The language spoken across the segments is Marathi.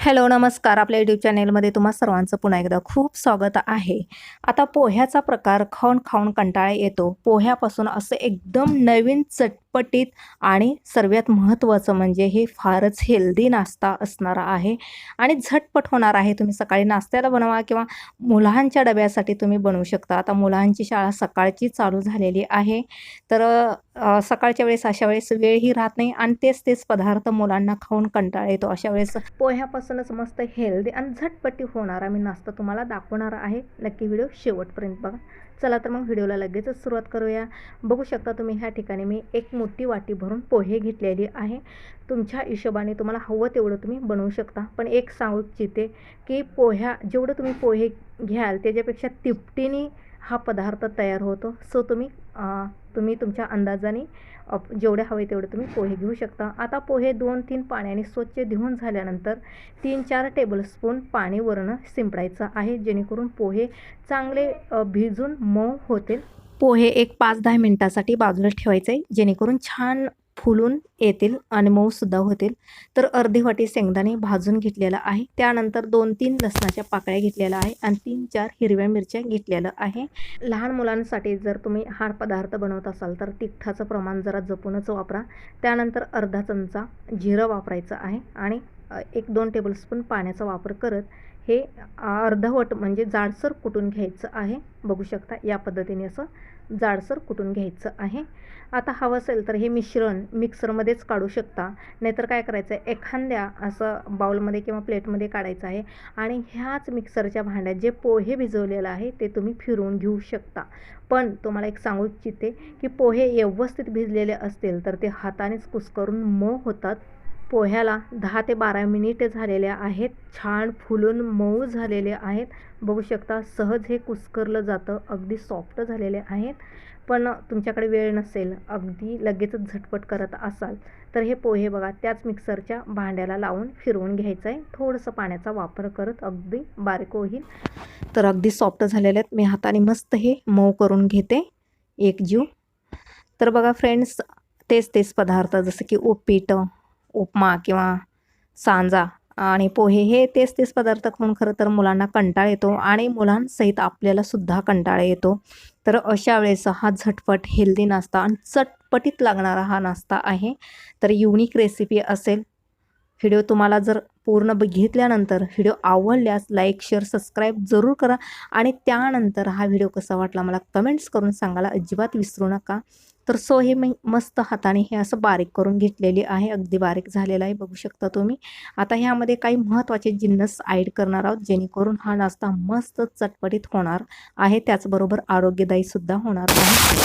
हॅलो नमस्कार. आपल्या यूट्यूब चॅनेलमध्ये तुम्हा सर्वांचं पुन्हा एकदा खूप स्वागत आहे. आता पोह्याचा प्रकार खाऊन खाऊन कंटाळा येतो. पोह्यापासून असं एकदम नवीन चट चटपटीत आणि सर्वात महत्त्वाचं म्हणजे हे फारच हेल्दी नाश्ता असणारा आहे. आणि झटपट होणार आहे. तुम्ही सकाळी नाश्त्याला बनवा किंवा मुलांच्या डब्यासाठी तुम्ही बनवू शकता. आता मुलांची शाळा सकाळची चालू झालेली आहे. तर सकाळच्या वेळेस अशा वेळेस वेळही राहत नाही आणि तेच तेच पदार्थ मुलांना खाऊन कंटाळा येतो. अशा वेळेस पोह्यापासूनच मस्त हेल्दी आणि झटपटी होणारा मी नाश्ता तुम्हाला दाखवणार आहे. नक्की व्हिडिओ शेवटपर्यंत बघा. चला तर मग व्हिडिओला लगेचच सुरुवात करूया. बघू शकता तुम्ही ह्या ठिकाणी मी एक मोठी वाटी भरून पोहे घेतलेली आहे. तुमच्या हिशोबाने तुम्हाला हवं तेवढं तुम्ही बनवू शकता. पण एक सांगू इच्छिते की पोह्या जेवढं तुम्ही पोहे घ्याल त्याच्यापेक्षा तिपटीने हा पदार्थ तयार होतो. सो तुम्ही तुम्ही तुमच्या अंदाजाने अप- जेवढे हवे तेवढे तुम्ही पोहे घेऊ शकता. आता पोहे दोन तीन पाण्याने स्वच्छ धुवून झाल्यानंतर तीन चार टेबलस्पून पाणी वरनं शिंपडायचं आहे. जेणेकरून पोहे चांगले भिजून मऊ होतील. पोहे एक पाच दहा मिनटासाठी बाजूला ठेवायचे. जेणेकरून छान फुलून येतील आणि मऊसुद्धा होतील. तर अर्धी वाटी शेंगदाणे भाजून घेतलेला आहे. त्यानंतर दोन तीन लसणाच्या पाकळ्या घेतलेल्या आहे आणि तीन चार हिरव्या मिरच्या घेतलेलं आहे. लहान मुलांसाठी जर तुम्ही हा पदार्थ बनवत असाल तर तिखटाचं प्रमाण जरा जपूनच वापरा. त्यानंतर अर्धा चमचा जिरं वापरायचं आहे आणि एक दोन टेबलस्पून पाण्याचा वापर करत हे अर्धवट म्हणजे जाडसर कुटून घ्यायचं आहे. बघू शकता या पद्धतीने असं जाडसर कुटून घ्यायचं आहे? आता हवं असेल तर हे मिश्रण मिक्सरमध्येच काढू शकता. नाहीतर काय करायचं आहे एखाद्या असं बाउलमध्ये किंवा प्लेटमध्ये काढायचं आहे आणि ह्याच मिक्सरच्या भांड्यात जे पोहे भिजवलेलं आहे ते तुम्ही फिरवून घेऊ शकता. पण तुम्हाला एक सांगू इच्छिते की पोहे व्यवस्थित भिजलेले असतील तर ते हातानेच कुस्करून मऊ होतात. पोह्याला दहा ते बारा मिनिटे झालेले आहेत. छान फुलून मऊ झालेले आहेत. बघू शकता सहज हे कुस्करलं जातं. अगदी सॉफ्ट झालेले आहेत. पण तुमच्याकडे वेळ नसेल अगदी लगेचच झटपट करत असाल तर हे पोहे बघा त्याच मिक्सरच्या भांड्याला लावून फिरवून घ्यायचं आहे थोडंसं पाण्याचा वापर करत अगदी बारीक होईल. तर अगदी सॉफ्ट झालेले आहेत. मी हाताने मस्त हे मऊ करून घेते. एक जीव. तर बघा फ्रेंड्स तेच तेच पदार्थ जसं की उपीट उपमा किंवा सांजा आणि पोहे हे तेच तेच पदार्थ खाऊन खरं तर मुलांना कंटाळा येतो आणि मुलांसहित आपल्यालासुद्धा कंटाळा येतो. तर अशा वेळेस हा झटपट हेल्दी नाश्ता आणि चटपटीत लागणारा हा नाश्ता आहे. तर युनिक रेसिपी असेल. व्हिडिओ तुम्हाला जर पूर्ण बघितल्यानंतर व्हिडिओ आवडल्यास लाईक शेअर सबस्क्राईब जरूर करा आणि त्यानंतर हा व्हिडिओ कसा वाटला मला कमेंट्स करून सांगायला अजिबात विसरू नका. तर सो हे मी मस्त हाताने हे असं बारीक करून घेतलेली आहे. अगदी बारीक झालेलं आहे बघू शकता तुम्ही. आता ह्यामध्ये काही महत्त्वाचे जिन्नस ॲड करणार आहोत जेणेकरून हा नाश्ता मस्त चटपटीत होणार आहे. त्याचबरोबर आरोग्यदायीसुद्धा होणार आहे.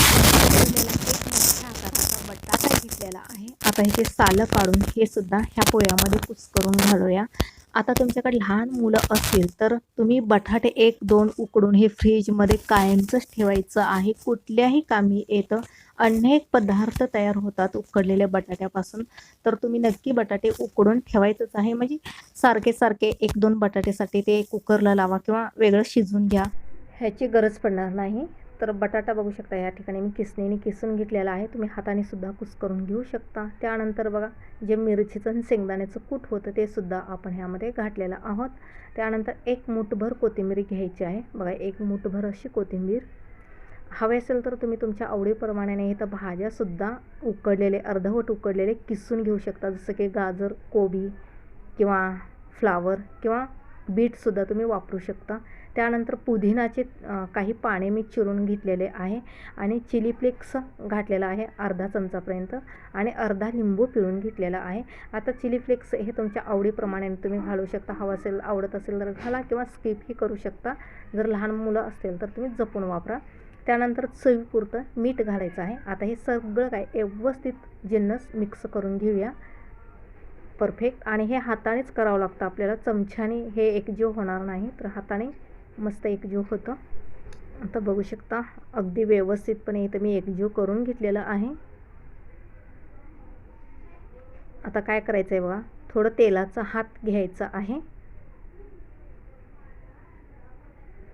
घेतलेला आहे आता हे सालं काढून हे सुद्धा ह्या पोळ्यामध्ये कुस करून घालूया. आता तुमच्याकडे लहान मुलं असतील तर तुम्ही बटाटे एक दोन उकडून हे फ्रीजमध्ये कायमचंच ठेवायचं आहे. कुठल्याही कामी येतं अनेक पदार्थ तयार होतात उकडलेल्या बटाट्यापासून. तर तुम्ही नक्की बटाटे उकडून ठेवायचंच आहे. म्हणजे सारखे सारखे एक दोन बटाट्यासाठी ते कुकरला लावा किंवा वेगळं शिजवून घ्या. ह्याची गरज पडणार नाही. तर बटाटा बघू शकता या ठिकाणी मी किसणीने किसून घेतलेला आहे. तुम्ही हाताने सुद्धा कुस करून घेऊ शकता. त्यानंतर बघा जे मिरचीचं आणि शेंगदाण्याचं कूट होतं ते सुद्धा आपण ह्यामध्ये घातलेलं आहोत. त्यानंतर एक मूठभर कोथिंबीर घ्यायची आहे. बघा एक मूठभर अशी कोथिंबीर. हवे असेल तर तुम्ही तुमच्या आवडीप्रमाणे इथं भाज्यासुद्धा उकडलेले अर्धवट उकडलेले किसून घेऊ शकता. जसं की गाजर कोबी किंवा फ्लावर किंवा बीटसुद्धा तुम्ही वापरू शकता. त्यानंतर पुदिनाचे काही पाने मी चिरून घेतलेले आहे आणि चिली फ्लेक्स घातलेला आहे अर्धा चमचापर्यंत आणि अर्धा लिंबू पिळून घेतलेला आहे. आता चिली फ्लेक्स हे तुमच्या आवडीप्रमाणे तुम्ही घालू शकता. हवं असेल आवडत असेल तर घाला किंवा स्किपही करू शकता. जर लहान मुलं असतील तर तुम्ही जपून वापरा. त्यानंतर चवीपुरतं मीठ घालायचं आहे. आता हे सगळं काय व्यवस्थित जिन्नस मिक्स करून घेऊया. परफेक्ट आणि हे हातानेच करावं लागतं आपल्याला. चमच्याने हे एकजीव होणार नाही तर हाताने मस्त एकजीव होतं. आता बघू शकता अगदी व्यवस्थितपणे इथं मी एकजीव करून घेतलेलं आहे. आता काय करायचं आहे बघा थोडं तेलाचा हात घ्यायचा आहे.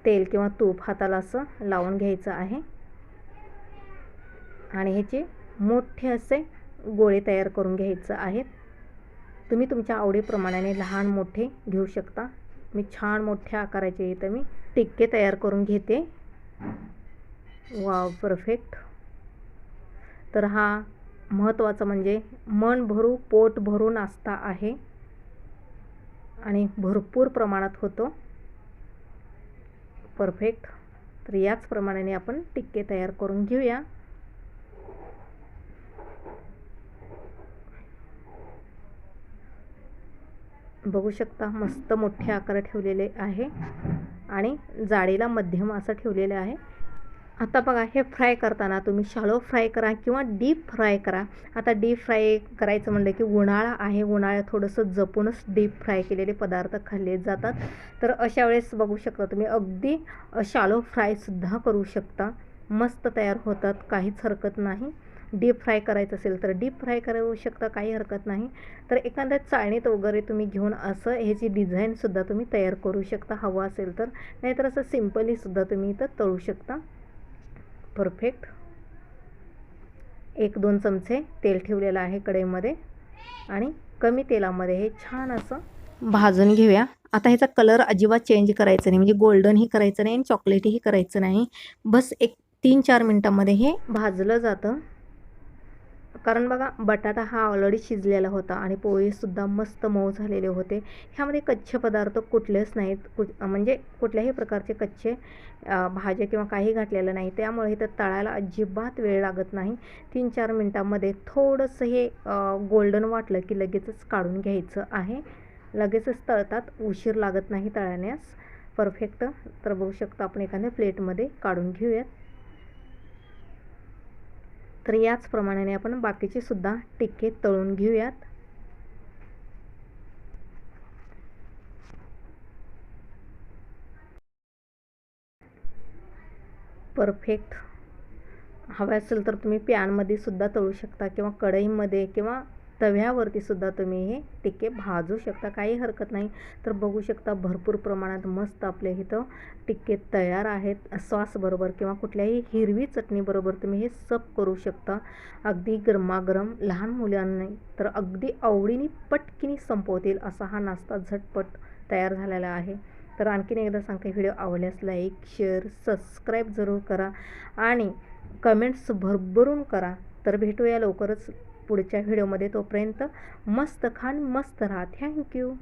तेल किंवा तूप हाताला असं लावून घ्यायचं आहे. आणि ह्याचे मोठे असे गोळे तयार करून घ्यायचं आहेत. तुम्ही तुमच्या आवडीप्रमाणे लहान मोठे घेऊ शकता. मी छान मोठ्या आकाराचे इथं मी टिक्के तयार करून घेते. Wow perfect. तर हा महत्त्वाचं म्हणजे मन भरू पोट भरू नाश्ता आहे. आणि भरपूर प्रमाणात होतो. परफेक्ट. तर याच प्रमाणाने आपण टिक्के तयार करून घेऊया. बघू शकता मस्त मोठे आकार ठेवलेले आहे आणि जाडीला मध्यम असं ठेवलेलं आहे. आता बघा हे फ्राय करताना तुम्ही शालो फ्राय करा किंवा डीप फ्राय करा. आता डीप फ्राय करायचं म्हणलं की उन्हाळा आहे. उन्हाळ्यात थोडंसं जपूनच डीप फ्राय केलेले पदार्थ खाल्ले जातात. तर अशा वेळेस बघू शकता तुम्ही अगदी शालो फ्रायसुद्धा करू शकता. मस्त तयार होतात. काहीच हरकत नाही. डीप फ्राय करायचं असेल तर डीप फ्राय करू शकता. काही हरकत नाही. तर एखाद्या चाळणीत वगैरे तुम्ही घेऊन असं ह्याची डिझाईनसुद्धा तुम्ही तयार करू शकता. हवं असेल तर. नाहीतर असं सिम्पलीसुद्धा तुम्ही इथं तळू शकता. परफेक्ट एक दोन चमचे तेल ठेवलेलं आहे कढईमध्ये आणि कमी तेलामध्ये हे छान असं भाजून घेऊया. आता ह्याचा कलर अजिबात चेंज करायचं नाही. म्हणजे गोल्डनही करायचं नाही आणि चॉकलेटही करायचं नाही. बस एक तीन चार मिनटामध्ये हे भाजलं जातं. कारण बघा बटाटा हा ऑलरेडी शिजलेला होता आणि पोळीसुद्धा मस्त मऊ झालेले होते. ह्यामध्ये कच्चे पदार्थ कुठलेच नाहीत. कुठ म्हणजे कुठल्याही प्रकारचे कच्चे भाज्या किंवा काही घातलेलं नाही. त्यामुळे इथं तळायला अजिबात वेळ लागत नाही. तीन चार मिनटामध्ये थोडंसं हे गोल्डन वाटलं की लगेचच काढून घ्यायचं आहे. लगेचच तळतात. उशीर लागत नाही तळण्यास. परफेक्ट तर बघू शकतो आपण एखाद्या प्लेटमध्ये काढून घेऊयात. तर याचप्रमाणे आपण बाकीचे सुद्धा टिक्के तळून घेऊयात. परफेक्ट हवे असेल तर तुम्ही पॅनमध्ये सुद्धा तळू शकता किंवा कढईमध्ये किंवा तव्यावरती सुद्धा तुम्ही हे टिक्के भाजू शकता. काही हरकत नाही. तर बघू शकता भरपूर प्रमाणात मस्त आपले इथं टिक्के तयार आहेत. सॉसबरोबर किंवा कुठल्याही हिरवी चटणीबरोबर तुम्ही हे सप करू शकता. अगदी गरमागरम लहान मुलांनी तर अगदी आवडीने पटकिनी संपवतील असा हा नाश्ता झटपट तयार झालेला आहे. तर आणखीन एकदा सांगते व्हिडिओ आवडल्यास लाईक शेअर सबस्क्राईब जरूर करा आणि कमेंट्स भरभरून करा. तर भेटूया लवकरच पुढच्या व्हिडिओमध्ये तोपर्यंत मस्त खान मस्त राहा. थँक्यू